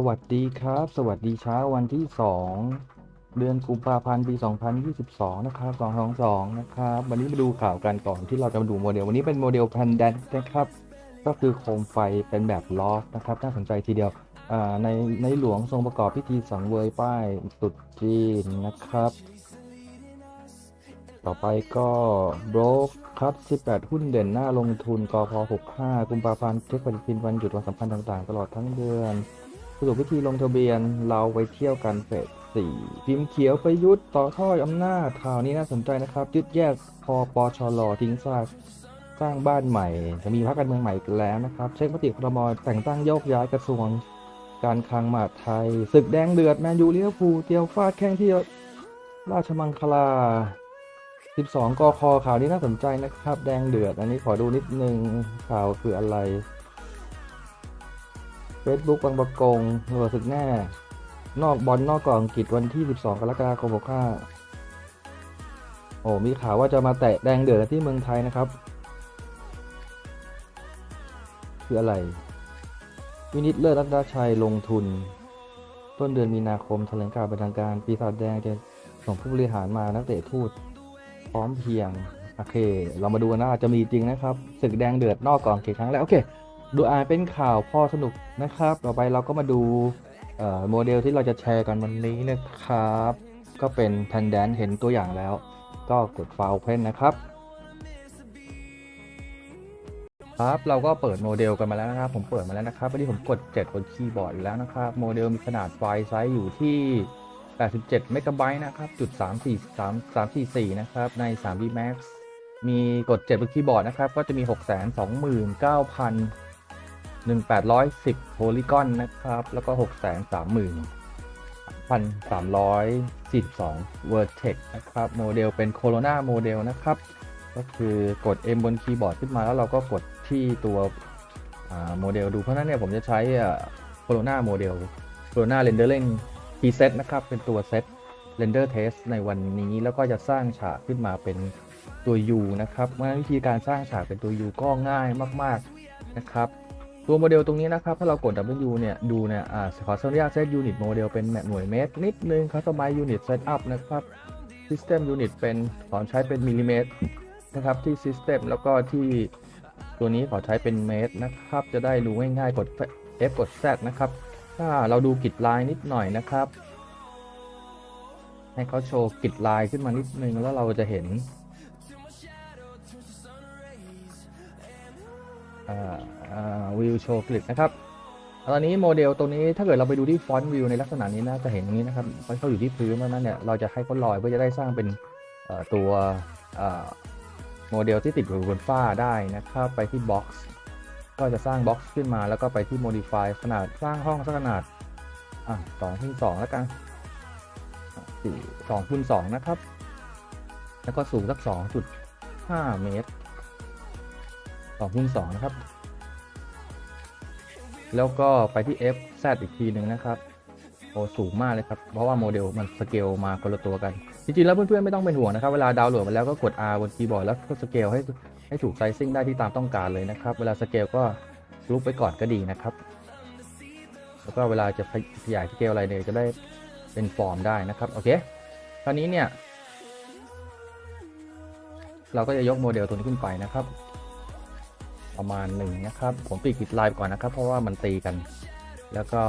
สวัสดีครับ สวัสดีเช้าวันที่ 2 เดือนกุมภาพันธ์ปี 2022 นะครับ 222 นะครับ วันนี้มาดูข่าวกันก่อนที่เราจะมาดูโมเดล วันนี้เป็นโมเดลแพนแดนนะครับ ก็คือโคมไฟเป็นแบบลอฟนะครับ น่าสนใจทีเดียวในในหลวงทรงประกอบพิธีสังเวยป้ายตรุษจีนนะครับ ต่อไปก็โบรกครับ 18 หุ้นเด่นหน้าลงทุนกพ65กุมภาพันธ์เทคปฏิทินวันหยุดวันสำคัญต่างๆ ตลอดทั้งเดือน สรุปวิธีลงทะเบียนเราไปเที่ยวกันเฟสสี่พิมพ์เขียวไปยุดต่อท่อยอำนาจข่าวนี้น่าสนใจนะครับยึดแยกพอปชรทิ้งซากสร้างบ้านใหม่ จะมีพรรคการเมืองใหม่อีกแล้วนะครับ เช็คมติครมแต่งตั้งโยกย้ายกระทรวง การคลังมหาดไทยศึกแดงเดือดแมนยูลิเวภูเตียวฟาดแข้งที่ราชมังคลา 12กคข่าวนี้น่าสนใจนะครับ แดงเดือด อันนี้ขอดูนิดนึงข่าวคืออะไร Facebook บางประกงเออศึกแน่นอกบอลนอกกรออังกฤษวันที่ 12 กรกฎาคม65โอ้มีข่าวว่าจะมาแตะแดงเดือดที่เมืองไทยนะครับ คืออะไร วินิตเลิศรัตนชัยลงทุน ต้นเดือนมีนาคมแถลงข่าวเป็นทางการ ปีศาจแดงจะส่งผู้บริหารมานักเตะทูตพร้อมเพียง โอเค เรามาดูนะอาจจะมีจริงนะครับศึกแดงเดือดนอกกรออังกฤษครั้งแรกโอเค ดูอ่านเป็นข่าวพอสนุกนะครับ ต่อไปเราก็มาดูโมเดลที่เราจะแชร์กันวันนี้นะครับ ก็เป็นแพนแดนเห็นตัวอย่างแล้ว ก็กด File Open นะครับ ครับเราก็เปิดโมเดลกันมาแล้วนะครับ ผมเปิดมาแล้วนะครับวันนี้ผมกด 7 บนคีย์บอร์ดแล้วนะครับ โมเดลมีขนาดไฟล์ไซส์อยู่ที่ 87 เมกะไบต์นะครับจุด3 4 3 3 4 4 นะครับใน 3D Max มีกด 7 บนคีย์บอร์ดนะครับ ก็จะมี 1,810โพลีกอนนะครับ แล้วก็ 630,342 Vertex นะครับ โมเดลเป็น Corona โมเดลนะครับ ก็คือกด M บนคีย์บอร์ดขึ้นมาแล้วเราก็กดที่ตัวโมเดลดู เพราะนั้นเนี่ยผมจะใช้ Corona โมเดล Corona Rendering Preset นะครับ เป็นตัวเซต Render Test ในวันนี้แล้วก็จะสร้างฉากขึ้นมาเป็นตัว U นะครับวิธีการสร้างฉากเป็นตัว U ก็ง่ายมาก ๆนะครับ ตัวโมเดลตรงนี้นะครับ ถ้าเรากด W เนี่ย ดูเนี่ย อ่าขออนุญาตเซตยูนิตโมเดลเป็นหน่วยเมตร นิดนึง Customize Unit Setup นะครับ System Unit เป็น ขอใช้เป็นมิลลิเมตรนะครับ ที่ System แล้วก็ที่ตัวนี้ขอใช้เป็นเมตรนะครับ จะได้ดูง่ายๆ กด F กด Z นะครับ ถ้าเราดูกิดลายนิดหน่อยนะครับ ให้เขาโชว์กิดลายขึ้นมานิดนึง แล้วเราจะเห็น วิวโชว์กริดนะครับตอนนี้โมเดลตัวนี้ถ้าเกิดเราไปดูที่ฟอนต์วิวในลักษณะนี้นะจะเห็นตรงนี้นะครับมันเขาอยู่ที่พื้นเพราะฉะนั้นเนี่ยเราจะให้เขาลอยเพื่อจะได้สร้างเป็นตัวโมเดลที่ติดอยู่บนฝ้าได้นะครับไปที่ Box ก็จะสร้าง Box ขึ้นมาแล้วก็ไปที่ Modify ขนาดสร้างห้องสักขนาดอะสองคูณสองแล้วกันสี่สองคูณสองนะครับ แล้วก็สูงสักสองจุดห้าเมตรสองคูณสองนะครับ แล้วก็ไปที่ F Z อีกทีหนึ่งนะครับโอ้สูงมากเลยครับ เพราะว่าโมเดลมันสเกลมาคนละตัวกัน จริงๆ แล้วเพื่อนๆ ไม่ต้องเป็นห่วงนะครับ เวลาดาวน์โหลดมาแล้วก็กด R บนคีย์บอร์ดแล้วก็สเกลให้ให้ถูกไซซิ่งได้ที่ตามต้องการเลยนะครับ เวลาสเกลก็ลุกไปก่อนก็ดีนะครับ แล้วก็เวลาจะขยายสเกลอะไรเนี่ยจะได้เป็นฟอร์มได้นะครับโอเคคราวนี้เนี่ย เราก็จะยกโมเดลตัวนี้ขึ้นไปนะครับ ประมาณหนึ่งนะครับ ผมปิดกิดไลน์ก่อนนะครับ เพราะว่ามันตีกัน แล้วก็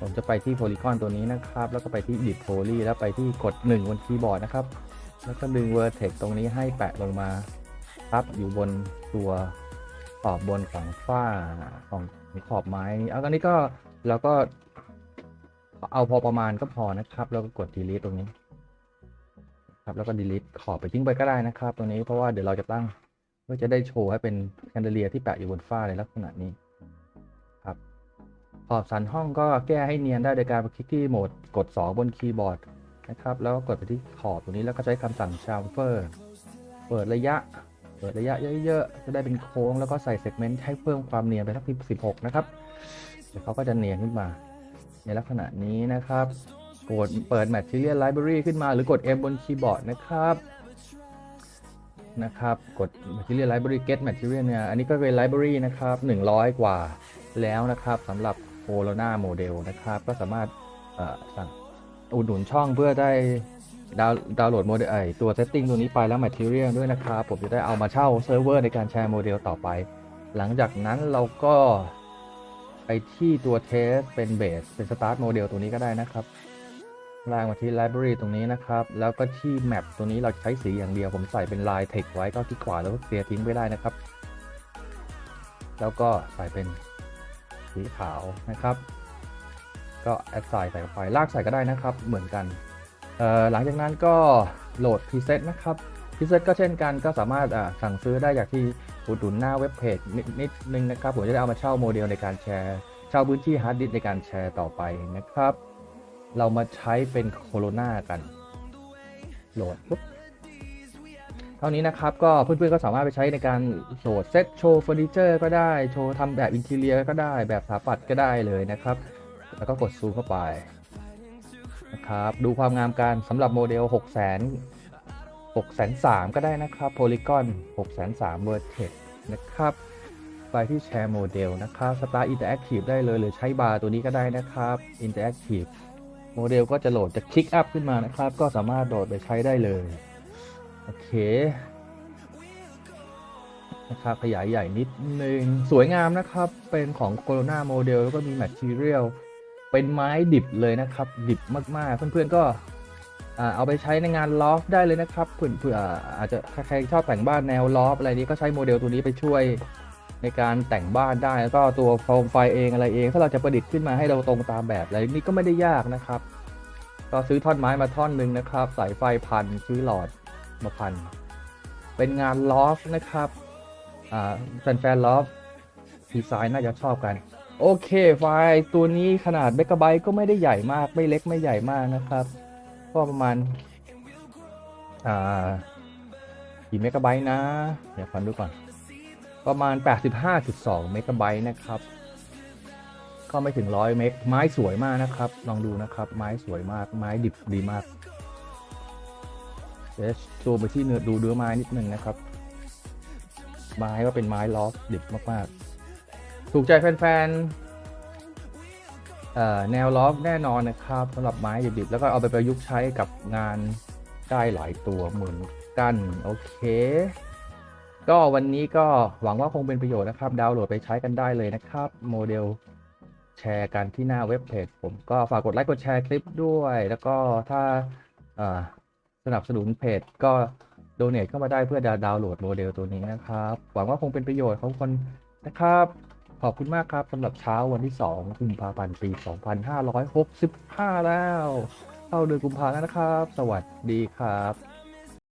ผมจะไปที่โพลีกอนตัวนี้นะครับ แล้วก็ไปที่ Edit Poly แล้วไปที่กด1บนคีย์บอร์ดนะครับ แล้วก็ดึง Vertex ตรงนี้ให้แปะลงมาทับอยู่บนตัวขอบบนของฝ้าของขอบไม้นี้เอาตอนนี้ก็เราก็เอาพอประมาณก็พอนะครับ แล้วก็กด delete ตรงนี้ ครับแล้วก็ delete ขอบไปทิ้งไปก็ได้นะครับ ตรงนี้เพราะว่าเดี๋ยวเราจะตั้ง เพื่อจะได้โชว์ให้เป็นแคนเดเลียที่แปะอยู่บนฝ้าในลักษณะนี้ครับขอบสันห้องก็แก้ให้เนียนได้โดยการคลิกที่โหมดกด 2 บนคีย์บอร์ดนะครับ แล้วก็กดไปที่ขอบตรงนี้แล้วก็ใช้คำสั่ง chamfer เปิดระยะ เปิดระยะเยอะๆจะได้เป็นโค้งแล้วก็ใส่เซกเมนต์ให้เพิ่มความเนียนไปสัก16 นะครับเดี๋ยวเขาก็จะเนียนขึ้นมา ในลักษณะนี้นะครับกดเปิด Material Library ขึ้นมาหรือกด M บนคีย์บอร์ดนะครับ นะครับ กด Material Library Get Material เนี่ย อันนี้ก็เป็น Library นะครับ 100 กว่าแล้วนะครับสำหรับโ o นาโมเดลนะครับ ก็สามารถสั่งอุดหนุนช่องเพื่อได้ดาวน์ดาวน์โหลดโมเดลไอตัวเซตติ้งตัวนี้ไปแล้ว Material ด้วยนะครับ ผมจะได้เอามาเช่าเซิร์ฟเวอร์ในการแชร์โมเดลต่อไป หลังจากนั้นเราก็ไปที่ตัวเทสเป็นเบสเป็นสตาร์ทโมเดลตัวนี้ก็ได้นะครับ ลากมาที่ library ตรงนี้นะครับ แล้วก็ที่ map ตัวนี้เราใช้สีอย่างเดียว ผมใส่เป็นลาย text ไว้ก็คลิกขวาแล้วก็เคลียร์ทิ้งไปได้นะครับ แล้วก็ใส่เป็นสีขาวนะครับ ก็แอดใส่ใส่ไปลากใส่ก็ได้นะครับ เหมือนกันเอ่อหลังจากนั้นก็โหลด preset นะครับ preset ก็เช่นกันก็สามารถอ่าสั่งซื้อได้จากที่อุดหนุนหน้าเว็บเพจนิดนิดนึงนะครับ ผมจะได้เอามาเช่าโมเดลในการแชร์ เช่าพื้นที่ฮาร์ดดิสในการแชร์ต่อไปนะครับ เรามาใช้เป็นโคโรนากันโหลดปุ๊บเท่านี้นะครับก็เพื่อนๆก็สามารถไปใช้ในการโหลดเซตโชว์เฟอร์นิเจอร์ก็ได้โชว์ทำแบบอินทีเรียก็ได้แบบสถาปัตย์ก็ได้เลยนะครับ แล้วก็กดซูมเข้าไปนะครับดูความงามการสำหรับโมเดล 6 0 0 0 0 6 0 0 0ก็ได้นะครับ Polygon 6 0 0 0 Vertex นะครับ ไปที่แชร์โมเดลนะครับ Start Interactive ได้เลย หรือใช้บาร์ตัวนี้ก็ได้นะครับ Interactive โมเดลก็จะโหลดจะคลิกอัพขึ้นมานะครับ ก็สามารถโหลดไปใช้ได้เลย โอเคนะครับขยายใหญ่นิดนึง สวยงามนะครับ เป็นของโคโรนาโมเดลแล้วก็มีแมทเทียลเป็นไม้ดิบเลยนะครับ ดิบมากๆ เพื่อนๆก็เอาไปใช้ในงานลอฟได้เลยนะครับเพื่ออาจจะใครชอบแต่งบ้านแนวลอฟอะไรนี้ก็ใช้โมเดลตัวนี้ไปช่วย ในการแต่งบ้านได้แล้วก็ตัวโฟมไฟเองอะไรเอง ถ้าเราจะประดิษฐ์ขึ้นมาให้เราตรงตามแบบอะไรนี่ก็ไม่ได้ยากนะครับ ก็ซื้อท่อนไม้มาท่อนหนึ่งนะครับ สายไฟพันซื้อหลอดมาพัน เป็นงานลอฟนะครับอ่าแฟนๆลอฟดีไซน์น่าจะชอบกัน โอเคไฟล์ตัวนี้ขนาดเมกะไบต์ก็ไม่ได้ใหญ่มากไม่เล็กไม่ใหญ่มากนะครับ ก็ประมาณอ่ากี่เมกะไบต์นะ เดี๋ยวฟันดูก่อน ประมาณ 85.2 เมกะไบต์นะครับ ก็ไม่ถึง 100 เมก ไม้สวยมากนะครับ ลองดูนะครับ ไม้สวยมาก ไม้ดิบดีมากเดี๋ยวซูมไปที่เนื้อดูเนื้อไม้นิดนึงนะครับ ไม้ก็เป็นไม้ลอฟดิบมากๆ ถูกใจแฟนๆแนวลอฟแน่นอนนะครับสำหรับไม้ดิบๆ แล้วก็เอาไปประยุกต์ใช้กับงานได้หลายตัวเหมือนกัน โอเค ก็วันนี้ก็หวังว่าคงเป็นประโยชน์นะครับ ดาวน์โหลดไปใช้กันได้เลยนะครับ โมเดลแชร์กันที่หน้าเว็บเพจผมก็ฝากกดไลค์กดแชร์คลิปด้วย แล้วก็ถ้าสนับสนุนเพจก็โดเน a เข้ามาได้เพื่อดาวน์โหลดโมเดลตัวนี้นะครับ หวังว่าคงเป็นประโยชน์ของคนนะครับ ขอบคุณมากครับสำหรับเช้าวันที่2กุมภาพันธ์ปี 2565 แล้ว เข้าเดือนกุมภาแล้วนะครับ สวัสดีครับ